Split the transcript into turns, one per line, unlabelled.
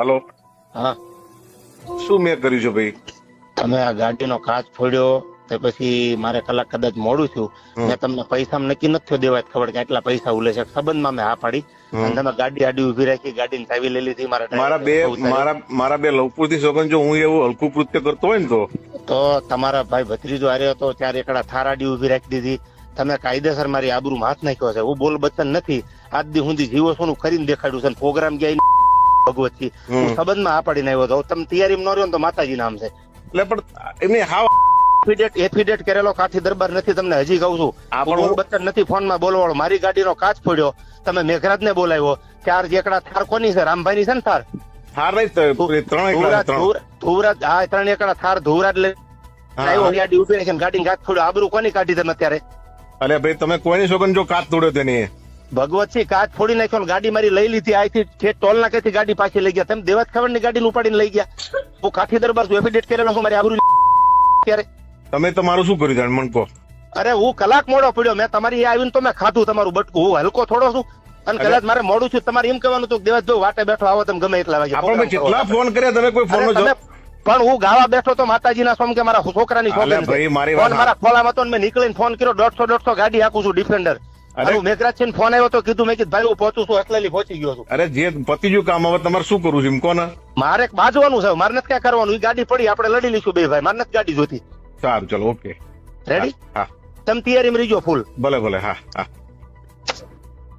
Hello.
હા.
શું મેં કર્યું છે ભાઈ?
તમે આ ગાડીનો કાચ ફોડ્યો તે પછી મારે કલાક કદાચ મોડું
છું
મેં તમને પૈસા નક્કી નથી દેવાય દેવા ખબર કે આટલા પૈસા ઉલે છે. સંબંધમાં મેં હા પાડી. અને તમે ગાડી આડી ઊભી રાખી ગાડી ચાવી લઈ લીધી મારા
મારા બે. મારા મારા બે લવપુરથી સોગન જો હું એવું હલકું કૃત્ય કરતો હોય ને તો?
તો તમારા ભાઈ ભત્રીજો આર્યો હતો ત્યારે એકડા થાર આડી ઊભી રાખી દીધી. તમે કાયદેસર મારી આબરૂ હાથ નાખ્યો છે. હું બોલ બચન નથી. આજ દી હું જીવો છું કરીને દેખાડ્યું છે પ્રોગ્રામ ગયા ભગવતથી હું. સંબંધમાં આ પાડીને આવ્યો હતો. તમે તૈયારી ન રહ્યો તો માતાજી નામ છે.
એટલે પણ એમની હાવ
એફિડેટ એફિડેટ કરેલો કાઠી દરબાર નથી તમને હજી કહું છું.
આ પણ
બોલ
હું-
બચ્ચન નથી ફોનમાં બોલવાળો. મારી ગાડીનો કાચ ફોડ્યો. તમે મેઘરાજ ને બોલાવ્યો. ચાર જેકડા થાર કોની છે? રામભાઈ ની છે ને થાર?
થાર
ધુવરાજ હા ત્રણ એકડા થાર ધુવરાજ
લે
ગાડી ઊભી રાખીને ગાડી કાચ ફોડ્યો. આબરૂ કોની કાઢી તમે અત્યારે?
અરે ભાઈ તમે કોઈની સોગન જો કાચ તોડ્યો તેની
ભગવતસિંહ કાચ ફોડી નાખ્યો ને ગાડી મારી લઈ લીધી. અહીંથી છે ટોલ નાકેથી ગાડી પાછી લઈ ગયા. તમે દેવત ખબરની ગાડી ઉપાડીને લઈ ગયા. હું કાઠી દરબાર એફિડેટ કરેલો હું મારી આબરૂ ત્યારે.
તમે તમારું શું કર્યું જાણ? મને કહો.
અરે હું કલાક મોડો પડ્યો. મેં તમારી આવીને તો મેં ખાધું તમારું બટકું. હું હલકો થોડો છું. અને. કદાચ મારે મોડું છું તમારે એમ કહેવાનું હતું દેવાજ વાટે બેઠો આવો તમે ગમે એટલા વાગે.
આપણે કેટલા ફોન કર્યા? તમે કોઈ ફોન
પણ હું ગાવા બેઠો તો માતાજીના સોમ કે મારા છોકરાની
અલે
સોગંદ છે.
ભાઈ, મારી
ફોન મારા ખોલામાં તો મેં નીકળીને ફોન કર્યો દોઢસો દોઢસો ગાડી હાકું છું ડિફેન્ડર. અરે મેઘરાજ છે ફોન આવ્યો તો કીધું મેં કીધું ભાઈ હું પહોંચું છું એટલે પહોંચી ગયો છું.
અરે જે પતિજુ કામ હવે તમારે શું કરવું છે એમ કોને
મારે બાજવાનું છે મારે નથી ક્યાં કરવાનું એ ગાડી પડી આપણે લડી લઈશું બે ભાઈ મારે નથી ગાડી જોતી
સારું ચલો ઓકે.
રેડી
હા
તમે તૈયારીમાં રહીજો ફૂલ
ભલે ભલે હા હા.